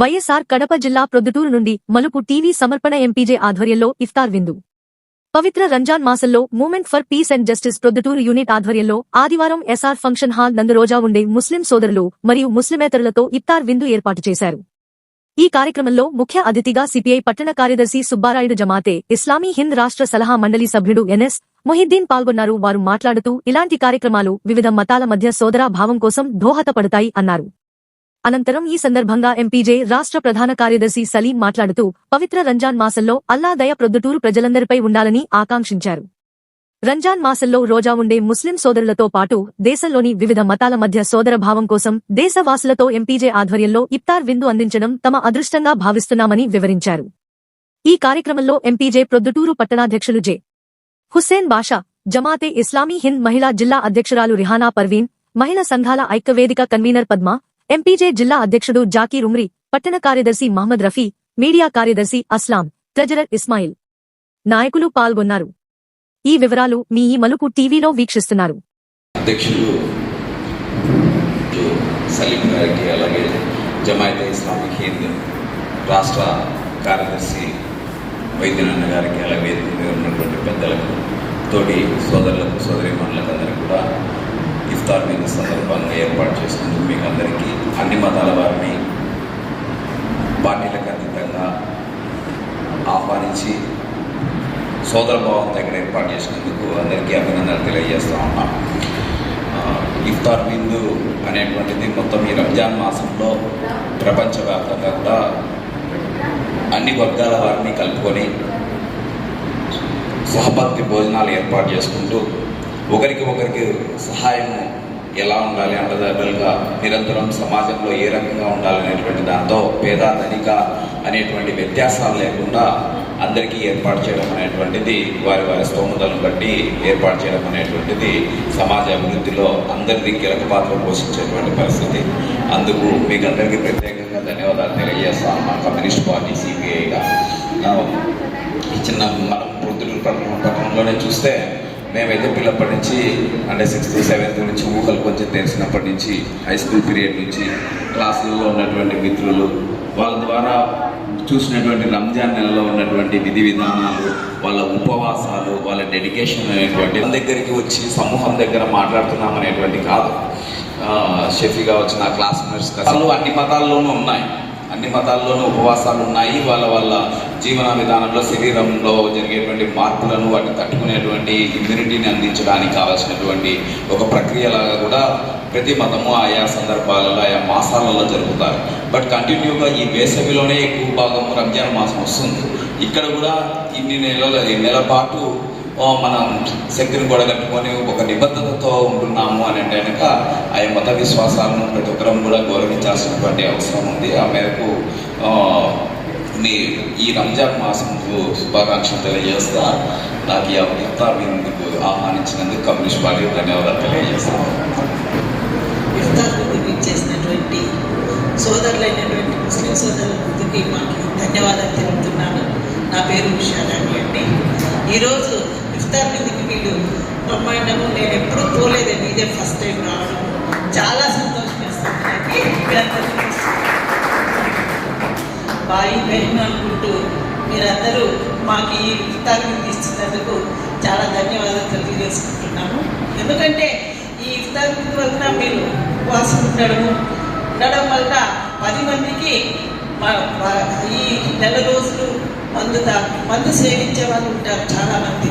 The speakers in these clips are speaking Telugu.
వైఎస్ఆర్ కడప జిల్లా ప్రొద్దుటూరు నుండి మలుపు టీవీ సమర్పణ ఎంపీజే ఆధ్వర్యంలో ఇఫ్తార్ విందు. పవిత్ర రంజాన్ మాసంలో movement for peace and justice Proddatur unit ఆధ్వర్యంలో ఆదివారం ఎస్ఆర్ ఫంక్షన్ హాల్ నందు రోజా ఉండే ముస్లిం సోదరులు మరియు ముస్లిమేతరులతో ఇఫ్తార్ విందు ఏర్పాటు చేశారు. ఈ కార్యక్రమంలో ముఖ్య అతిథిగా సిపిఐ పట్టణ కార్యదర్శి సుబ్బారాయుడు జమాతే ఇస్లామీ హింద్ రాష్ట్ర సలహా మండలి సభ్యుడు ఎన్ఎస్ మొహిద్దీన్ పాల్గొన్నారు. వారు మాట్లాడుతూ ఇలాంటి కార్యక్రమాలు వివిధ మతాల మధ్య సోదరా భావం కోసం దోహదపడతాయి అన్నారు. అనంతరం ఈ సందర్భంగా ఎంపీజే రాష్ట్ర ప్రధాన కార్యదర్శి సలీం మాట్లాడుతూ పవిత్ర రంజాన్ మాసంలో అల్లా దయ ప్రొద్దుటూరు ప్రజలందరిపై ఉండాలని ఆకాంక్షించారు. రంజాన్ మాసంలో రోజా ఉండే ముస్లిం సోదరులతో పాటు దేశంలోని వివిధ మతాల మధ్య సోదర భావం కోసం దేశవాసులతో ఎంపీజే ఆధ్వర్యంలో ఇఫ్తార్ విందు అందించడం తమ అదృష్టంగా భావిస్తున్నామని వివరించారు. ఈ కార్యక్రమంలో ఎంపీజే ప్రొద్దుటూరు పట్టణాధ్యక్షులు జె. హుస్సేన్ బాషా జమాతే ఇస్లామీ హింద్ మహిళా జిల్లా అధ్యక్షురాలు రిహానా పర్వీన్ మహిళా సంఘాల ఐక్యవేదిక కన్వీనర్ పద్మ ఎంపీజే జిల్లా అధ్యక్షుడు జాకీర్ ఉమ్రి పట్టణ కార్యదర్శి మహమ్మద్ రఫీ మీడియా కార్యదర్శి అస్లాం ట్రెజరర్ ఇస్మాయిల్ నాయకులు పాల్గొన్నారు. ఈ వివరాలు మీ ఈ మలుపు టీవీలో వీక్షిస్తున్నారు. అధ్యక్షులు సలీం గారికి అలాగే ఇస్లామిక్ హింద్ రాష్ట్ర కార్యదర్శి వైద్యనాన్న గారికి అలాగే ఉన్నటువంటి పెద్దలకు తోటి సోదరులకు సోదరిమణులకు అందరికీ కూడా ఇఫ్తార్ మీద సందర్భంగా ఏర్పాటు చేసినందుకు మీకు అందరికీ అన్ని మతాల వారిని పార్టీలకు అతీతంగా ఆహ్వానించి సోదర భావం దగ్గర ఏర్పాటు చేసినందుకు అందరికీ అభినందనలు తెలియజేస్తా ఉన్నాం. ఇఫ్తార్ బిందు అనేటువంటిది మొత్తం ఈ రంజాన్ మాసంలో ప్రపంచవ్యాప్తంగా కూడా అన్ని వర్గాల వారిని కలుపుకొని సహపత్తి భోజనాలు ఏర్పాటు చేసుకుంటూ ఒకరికి ఒకరికి సహాయం ఎలా ఉండాలి అండదండలుగా నిరంతరం సమాజంలో ఏ రకంగా ఉండాలనేటువంటి దాంతో పేద ధనిక అనేటువంటి వ్యత్యాసాలు లేకుండా అందరికీ ఏర్పాటు చేయడం అనేటువంటిది వారి వారి స్తోమతలను బట్టి ఏర్పాటు చేయడం అనేటువంటిది సమాజ అభివృద్ధిలో అందరిది కీలక పాత్ర పోషించేటువంటి పరిస్థితి. అందుకు మీకు అందరికీ ప్రత్యేకంగా ధన్యవాదాలు తెలియజేస్తాను మా కమ్యూనిస్ట్ పార్టీ సిపిఐగా. ఇచ్చిన చిన్న మనం పొద్దుటూరు పట్టణంలోనే చూస్తే మేమైతే పిల్లప్పటి నుంచి అంటే సిక్స్త్ సెవెంత్ నుంచి ఊహలు కొంచెం తెలిసినప్పటి నుంచి హై స్కూల్ పీరియడ్ నుంచి క్లాసులలో ఉన్నటువంటి మిత్రులు వాళ్ళ ద్వారా చూసినటువంటి రంజాన్ నెలలో ఉన్నటువంటి విధి విధానాలు వాళ్ళ ఉపవాసాలు వాళ్ళ డెడికేషన్ అనేటువంటి వాళ్ళ దగ్గరికి వచ్చి సమూహం దగ్గర మాట్లాడుతున్నాం అనేటువంటి కాదు. ఆ, షఫీగా వచ్చిన క్లాస్మేట్స్ అసలు అన్ని మతాల్లోనూ ఉన్నాయి. అన్ని మతాల్లోనూ ఉపవాసాలు ఉన్నాయి వాళ్ళ వాళ్ళ జీవన విధానంలో శరీరంలో జరిగేటువంటి మార్పులను వాటిని తట్టుకునేటువంటి ఇమ్యూనిటీని అందించడానికి కావాల్సినటువంటి ఒక ప్రక్రియలాగా కూడా ప్రతి మతము ఆయా సందర్భాలలో ఆయా మాసాలలో జరుపుతారు బట్ కంటిన్యూగా ఈ వేసవిలోనే ఎక్కువ భాగం రంజాన్ మాసం వస్తుంది. ఇక్కడ కూడా ఇన్ని నెలల ఈ నెల పాటు మనం శక్తిని కూడగట్టుకొని ఒక నిబద్ధతతో ఉంటున్నాము అని అంటే కనుక ఆ మత విశ్వాసాలను ప్రతి ఒక్కరం కూడా గౌరవించాల్సినటువంటి అవసరం ఉంది. ఆ మేరకు మీ ఈ రంజాన్ మాసంకు శుభాకాంక్షలు తెలియజేస్తా. నాకు ఈ ఇఫ్తార్ ఆహ్వానించినందుకు కమ్యూనిస్ట్ పార్టీ ధన్యవాదాలు తెలియజేస్తాను చేసినటువంటి సోదరులైనటువంటి ముస్లిం సోదరులకి మాకు ధన్యవాదాలు తెలుపుతున్నాను. నా పేరు విశాలాని అండి. ఈరోజు ఇఫ్తార్ విందుకి వీళ్ళు బ్రహ్మాండము నేను ఎప్పుడూ పోలేదండి ఇదే ఫస్ట్ టైం రావడం. చాలా సంతోషం వేస్తుంది బాయి బహన్ అనుకుంటూ మీరందరూ మాకు ఈ ఇఫ్తార్ని ఇచ్చినందుకు చాలా ధన్యవాదాలు తెలియజేసుకుంటున్నాము ఎందుకంటే ఈ ఇఫ్తార్ వలన మీరు ఉపవాసం ఉండడము ఉండడం వలన పది మందికి ఈ నెల రోజులు మందు తా మందు సేవించే వాళ్ళు ఉంటారు చాలామంది.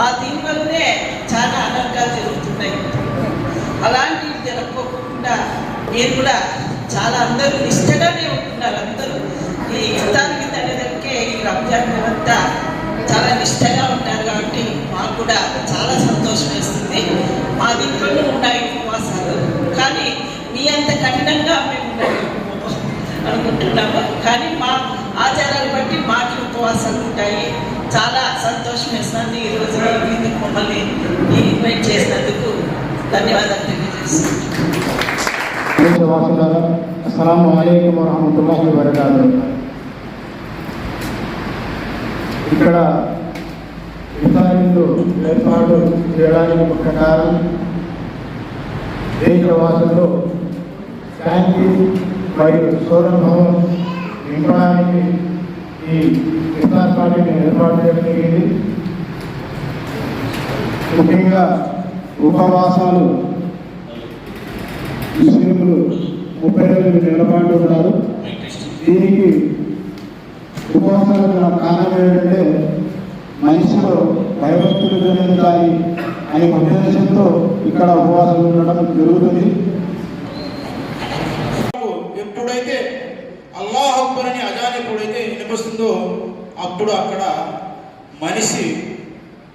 ఆ దీని వల్లనే చాలా అనర్థాలు జరుగుతున్నాయి. అలాంటివి జరగకోకుండా నేను కూడా చాలా అందరూ నిష్టగానే ఉంటున్నారు అందరూ. ఈ యుద్ధానికి తల్లిదండ్రులకే ఈ రంజాన్ అంతా చాలా నిష్టగా ఉంటారు కాబట్టి మాకు కూడా చాలా సంతోషం వేస్తుంది. మా దీంట్లోనూ ఉన్నాయి ఉపవాసాలు. కానీ మీ అంత కఠినంగా మేము అనుకుంటున్నాము? కానీ మా ఆచారాన్ని బట్టి మాటలు ఉపవాసాలు ఉంటాయి. చాలా సంతోషం వేస్తుంది ఈరోజు దీనికి మమ్మల్ని ఇన్వైట్ చేసినందుకు ధన్యవాదాలు తెలియజేస్తున్నాను. అస్సలం అయికం వరహమతుల్లాహి వబరకాతు. ఇక్కడ ఇఫ్తారీలు ఏర్పాటు చేయడానికి ముఖ్య కారణం దేశవాసుల్లో శాంతి మరియు సోదరభావం నింపడానికి ఈ ఇఫ్తార్ పార్టీని ఏర్పాటు చేయడం జరిగింది. ముఖ్యంగా ఉపవాసాలు ముస్లింలు ముప్పై రోజులు నిలబడి ఉన్నారు. దీనికి ఉపవాసాలు కారణం ఏంటంటే మనిషిలో భయభక్తులు జరుగుతాయి అనే ఉద్దేశంతో ఇక్కడ ఉపవాసాలు ఉండడం జరుగుతుంది. ఎప్పుడైతే అల్లాహ్ అక్బర్ అని అజాన్ ఎప్పుడైతే వినిపిస్తుందో అప్పుడు అక్కడ మనిషి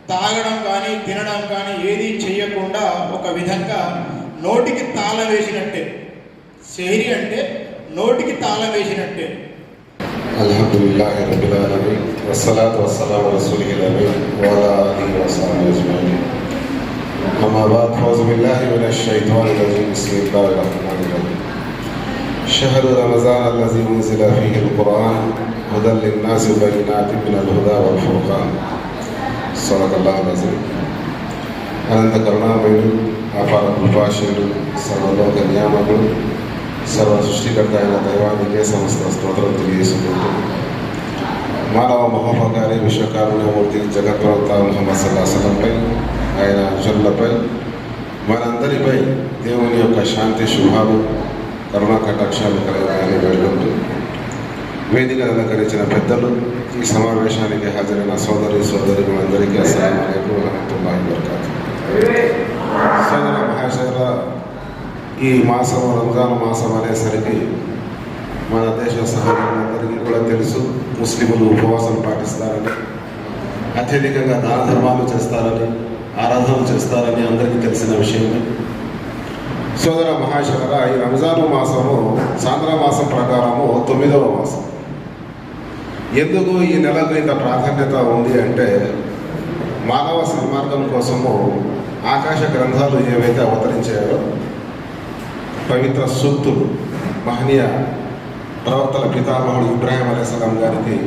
తాగడం కానీ తినడం కానీ ఏది చేయకుండా ఒక విధంగా నోటికి తాళం వేసినట్టే. షహరి అంటే నోటికి తాళం వేసినట్టే. అల్హమ్దుల్లాహ్ రబ్బిల్ ఆలమీన్. వస్సలాతు వస్సలాము రసూలిల్ అమీన్ వఅలా ఆలిహి వసహ్బిహి అజ్మాయిన్. అమ్మా బాద్ ఫౌజు బిల్లాహి రజీమ్. బిస్మిల్లాహిర్ రహ్మానిర్ రహీమ్. شهر رمضان الذي أنزل فيه القرآن هدى للناس وبينات من الهدى والفرقان صدق الله العظيم అనంత కరుణామయుడు అపార కృపాశయుడు సర్వలోక నియామకుడు సర్వ సృష్టికర్త అయిన దైవానికే సమస్త స్తోత్రం తెలియజేసుకుంటూ మానవ మహోపకారి విశ్వకారుణ్యమూర్తి జగత్ప్రవక్త ముహమ్మద్ సల్లాహంపై ఆయన అనుచరులపై మనందరిపై దేవుని యొక్క శాంతి శుభాలు కరుణా కటాక్షాలు కలగాలని వేడుకుంటూ వేదిక అలంకరించిన పెద్దలు ఈ సమావేశానికి హాజరైన సోదరి సోదరి అందరికీ అస్సలం అయికు వరహతుల్లాహి సోదర ఈ మాసం రంజాన్ మాసం అనేసరికి మన దేశ సహోదరులందరికీ కూడా తెలుసు ముస్లింలు ఉపవాసం పాటిస్తారని అత్యధికంగా దాన ధర్మాలు చేస్తారని ఆరాధనలు చేస్తారని అందరికీ తెలిసిన విషయమే. సోదర మహాశివర ఈ రంజాను మాసము సాంద్ర మాసం ప్రకారము తొమ్మిదవ మాసం. ఎందుకు ఈ నెలకు ఇంత ప్రాధాన్యత ఉంది అంటే మానవ సన్మార్గం కోసము ఆకాశ గ్రంథాలు ఏవైతే అవతరించాయో పవిత్ర సూక్తులు మహనీయ ప్రవక్తల పితామహుడు ఇబ్రాహిం అలీస్లాం గారికి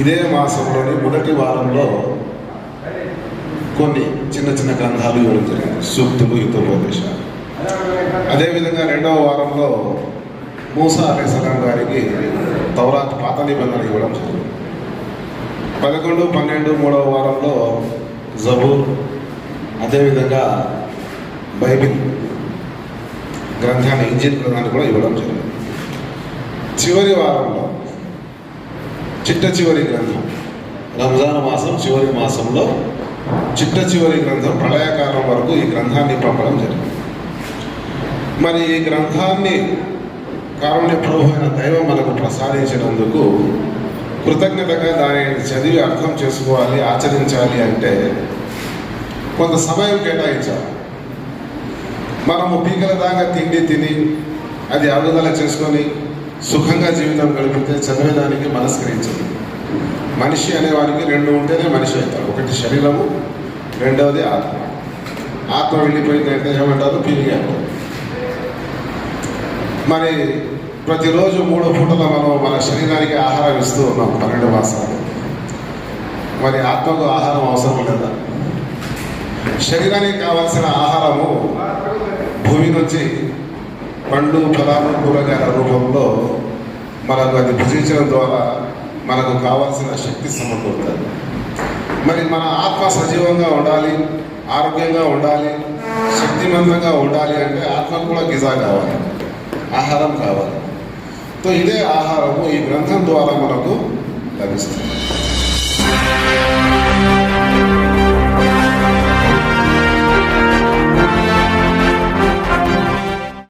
ఇదే మాసంలోని మొదటి వారంలో కొన్ని చిన్న చిన్న గ్రంథాలు ఇవ్వడం జరిగింది. సూక్తులు యుద్ధోపదేశాలు అదేవిధంగా రెండవ వారంలో మూసా అలీస్లాం గారికి తౌరాత్ పాత నిబంధన ఇవ్వడం జరిగింది. పదకొండు పన్నెండు మూడవ వారంలో జబూర్ అదేవిధంగా బైబిల్ గ్రంథాన్ని ఇంజిన్ గ్రంథాన్ని కూడా ఇవ్వడం జరిగింది. చివరి వారంలో చిట్ట చివరి గ్రంథం రంజాన్ మాసం చివరి మాసంలో చిట్ట చివరి గ్రంథం ప్రళయకాలం వరకు ఈ గ్రంథాన్ని పంపడం జరిగింది. మరి ఈ గ్రంథాన్ని కారుణ్య ప్రభువైన దైవం మనకు ప్రసాదించినందుకు కృతజ్ఞతగా దానిని చదివి అర్థం చేసుకోవాలి ఆచరించాలి అంటే కొంత సమయం కేటాయించాలి. మనము పీకల దాకా తిండి తిని అది అరుగుదల చేసుకొని సుఖంగా జీవితం గడిపితే చదివేదానికి మనస్కరించదు. మనిషి అనేవానికి రెండు ఉంటేనే మనిషి అవుతారు ఒకటి శరీరము రెండవది ఆత్మ. ఆత్మ వెళ్ళిపోయిందంటే ఏమంటారు పీలిగా అంటారు మరి ప్రతిరోజు మూడు పూటల మనం మన శరీరానికి ఆహారం ఇస్తూ ఉన్నాం పన్నెండు మాసాలు. మరి ఆత్మకు ఆహారం అవసరం లేదా? శరీరానికి కావాల్సిన ఆహారము భూమి నుంచి పండు ఫలాలు కూరగాయల రూపంలో మనకు అది భుజించడం ద్వారా మనకు కావాల్సిన శక్తి సమకూరుతుంది. మరి మన ఆత్మ సజీవంగా ఉండాలి ఆరోగ్యంగా ఉండాలి శక్తిమంతంగా ఉండాలి అంటే ఆత్మ కూడా గిజా కావాలి. ఆహారం కావాలి. సో ఇదే ఆహారము ఈ గ్రంథం ద్వారా మనకు లభిస్తుంది.